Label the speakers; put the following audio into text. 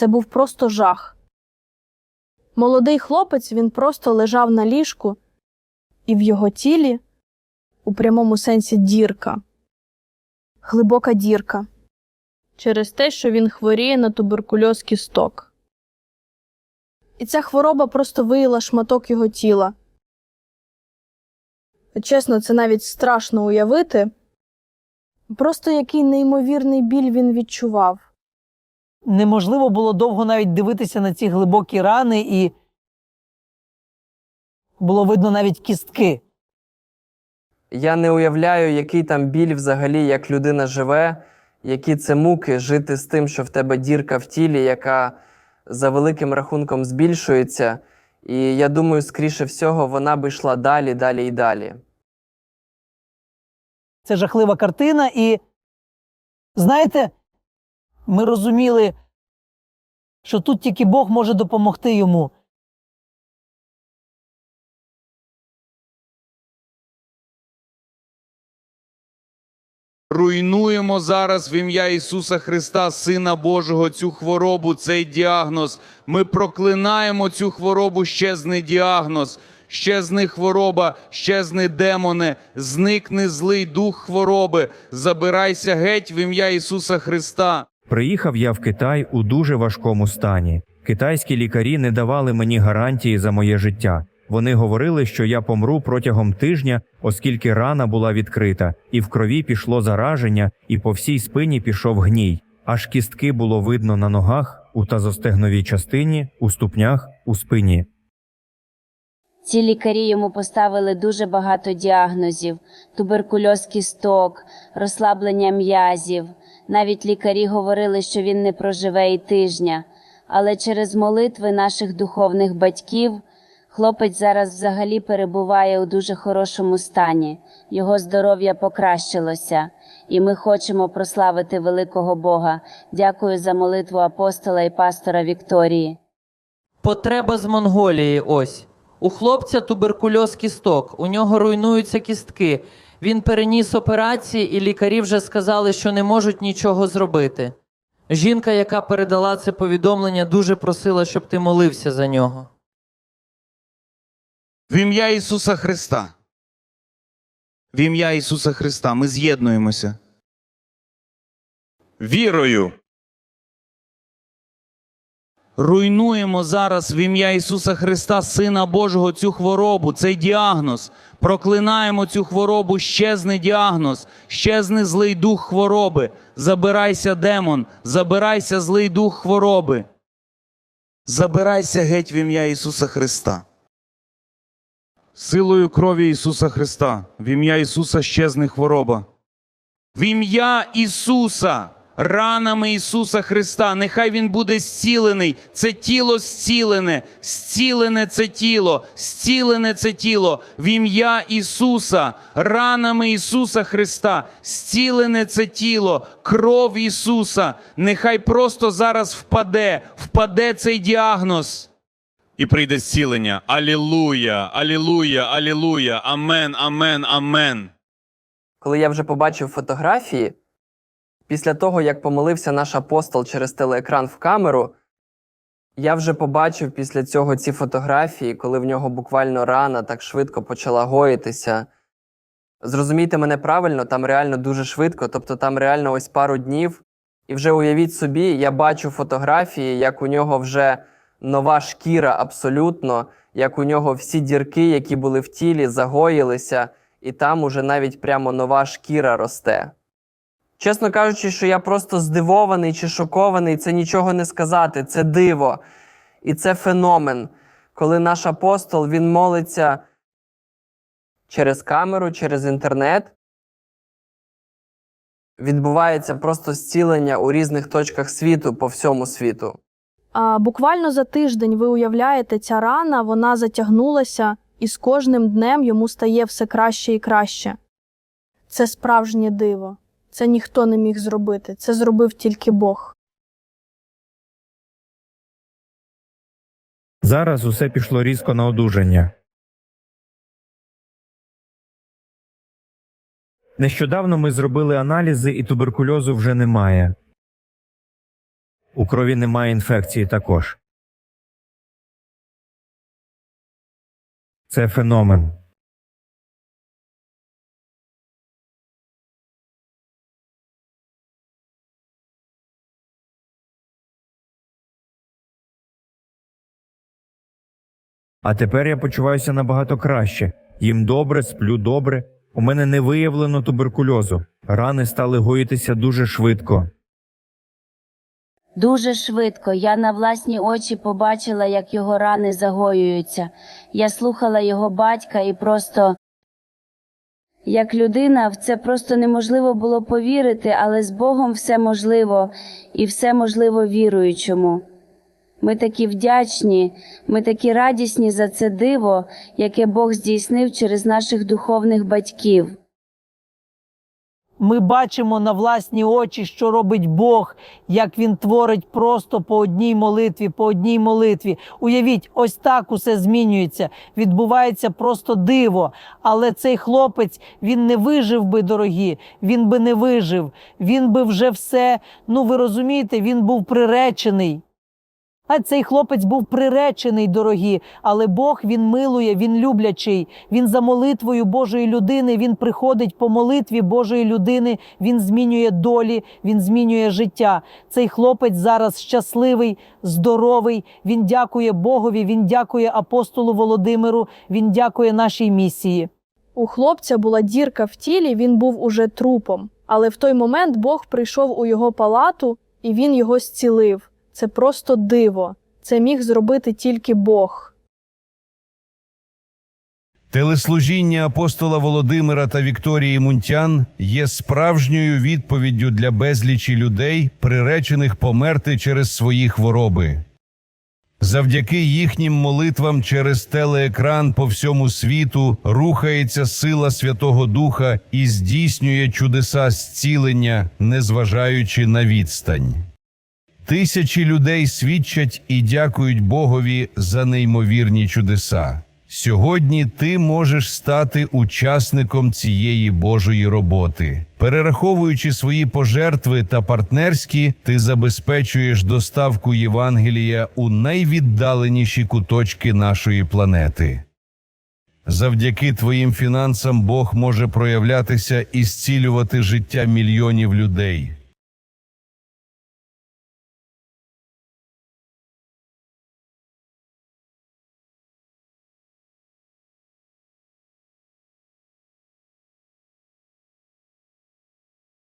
Speaker 1: Це був просто жах. Молодий хлопець він просто лежав на ліжку, і в його тілі, у прямому сенсі, дірка, глибока дірка, через те, що він хворіє на туберкульоз кісток. І ця хвороба просто виїла шматок його тіла. Чесно, це навіть страшно уявити. Просто який неймовірний біль він відчував.
Speaker 2: Неможливо було довго навіть дивитися на ці глибокі рани, і було видно навіть кістки.
Speaker 3: Я не уявляю, який там біль взагалі, як людина живе, які це муки жити з тим, що в тебе дірка в тілі, яка за великим рахунком збільшується. І я думаю, скоріше всього, вона би йшла далі, далі і далі.
Speaker 2: Це жахлива картина, і знаєте, ми розуміли, що тут тільки Бог може допомогти йому.
Speaker 4: Руйнуємо зараз в ім'я Ісуса Христа, Сина Божого, цю хворобу, цей діагноз. Ми проклинаємо цю хворобу, щезне діагноз, щезне хвороба, щезне демони, зникне злий дух хвороби. Забирайся геть в ім'я Ісуса Христа.
Speaker 5: Приїхав я в Китай у дуже важкому стані. Китайські лікарі не давали мені гарантії за моє життя. Вони говорили, що я помру протягом тижня, оскільки рана була відкрита, і в крові пішло зараження, і по всій спині пішов гній. Аж кістки було видно на ногах, у тазостегновій частині, у ступнях, у спині.
Speaker 6: Ці лікарі йому поставили дуже багато діагнозів: туберкульоз кісток, розслаблення м'язів. Навіть лікарі говорили, що він не проживе і тижня. Але через молитви наших духовних батьків хлопець зараз взагалі перебуває у дуже хорошому стані. Його здоров'я покращилося, і ми хочемо прославити великого Бога. Дякую за молитву апостола і пастора Вікторії.
Speaker 7: Потреба з Монголії ось. У хлопця туберкульоз кісток, у нього руйнуються кістки. Він переніс операції, і лікарі вже сказали, що не можуть нічого зробити. Жінка, яка передала це повідомлення, дуже просила, щоб ти молився за нього.
Speaker 4: В ім'я Ісуса Христа. В ім'я Ісуса Христа ми з'єднуємося. Вірою. Руйнуємо зараз в ім'я Ісуса Христа, Сина Божого, цю хворобу, цей діагноз. Проклинаємо цю хворобу, щезне діагноз, щезне злий дух хвороби. Забирайся, демон, забирайся злий дух хвороби. Забирайся геть в ім'я Ісуса Христа. Силою крові Ісуса Христа, в ім'я Ісуса щезне хвороба. В ім'я Ісуса, ранами Ісуса Христа, нехай Він буде зцілений. Це тіло зцілене, зцілене це тіло, зцілене це тіло. В ім'я Ісуса, ранами Ісуса Христа, зцілене це тіло, кров Ісуса. Нехай просто зараз впаде, впаде цей діагноз. І прийде зцілення. Алілуя, алілуя, алілуя, амен, амен, амен.
Speaker 3: Коли я вже побачив фотографії, після того, як помолився наш апостол через телеекран в камеру, я вже побачив після цього ці фотографії, коли в нього буквально рана так швидко почала гоїтися. Зрозумійте мене правильно, там реально дуже швидко, тобто там реально ось пару днів. І вже уявіть собі, я бачу фотографії, як у нього вже нова шкіра абсолютно, як у нього всі дірки, які були в тілі, загоїлися, і там уже навіть прямо нова шкіра росте. Чесно кажучи, що я просто здивований чи шокований, це нічого не сказати, це диво. І це феномен, коли наш апостол він молиться через камеру, через інтернет. Відбувається просто зцілення у різних точках світу по всьому світу.
Speaker 1: А, буквально за тиждень ви уявляєте, ця рана вона затягнулася, і з кожним днем йому стає все краще і краще. Це справжнє диво. Це ніхто не міг зробити. Це зробив тільки Бог.
Speaker 5: Зараз усе пішло різко на одужання. Нещодавно ми зробили аналізи, і туберкульозу вже немає. У крові немає інфекції також. Це феномен. А тепер я почуваюся набагато краще. Їм добре, сплю добре. У мене не виявлено туберкульозу. Рани стали гоїтися дуже швидко.
Speaker 6: Дуже швидко я на власні очі побачила, як його рани загоюються. Я слухала його батька і просто. Як людина, в це просто неможливо було повірити, але з Богом все можливо, і все можливо віруючому. Ми такі вдячні, ми такі радісні за це диво, яке Бог здійснив через наших духовних батьків.
Speaker 2: Ми бачимо на власні очі, що робить Бог, як він творить просто по одній молитві, по одній молитві. Уявіть, ось так усе змінюється. Відбувається просто диво. Але цей хлопець він не вижив би, дорогі. Він би не вижив. Він би вже все. Ну ви розумієте, він був приречений. А цей хлопець був приречений, дорогі, але Бог він милує, він люблячий. Він за молитвою Божої людини, він приходить по молитві Божої людини, він змінює долі, він змінює життя. Цей хлопець зараз щасливий, здоровий. Він дякує Богові, він дякує апостолу Володимиру, він дякує нашій місії.
Speaker 1: У хлопця була дірка в тілі, він був уже трупом. Але в той момент Бог прийшов у його палату і він його зцілив. Це просто диво. Це міг зробити тільки Бог.
Speaker 8: Телеслужіння апостола Володимира та Вікторії Мунтян є справжньою відповіддю для безлічі людей, приречених померти через свої хвороби. Завдяки їхнім молитвам через телеекран по всьому світу рухається сила Святого Духа і здійснює чудеса зцілення, незважаючи на відстань. Тисячі людей свідчать і дякують Богові за неймовірні чудеса. Сьогодні ти можеш стати учасником цієї Божої роботи. Перераховуючи свої пожертви та партнерські, ти забезпечуєш доставку Євангелія у найвіддаленіші куточки нашої планети. Завдяки твоїм фінансам Бог може проявлятися і зцілювати життя мільйонів людей.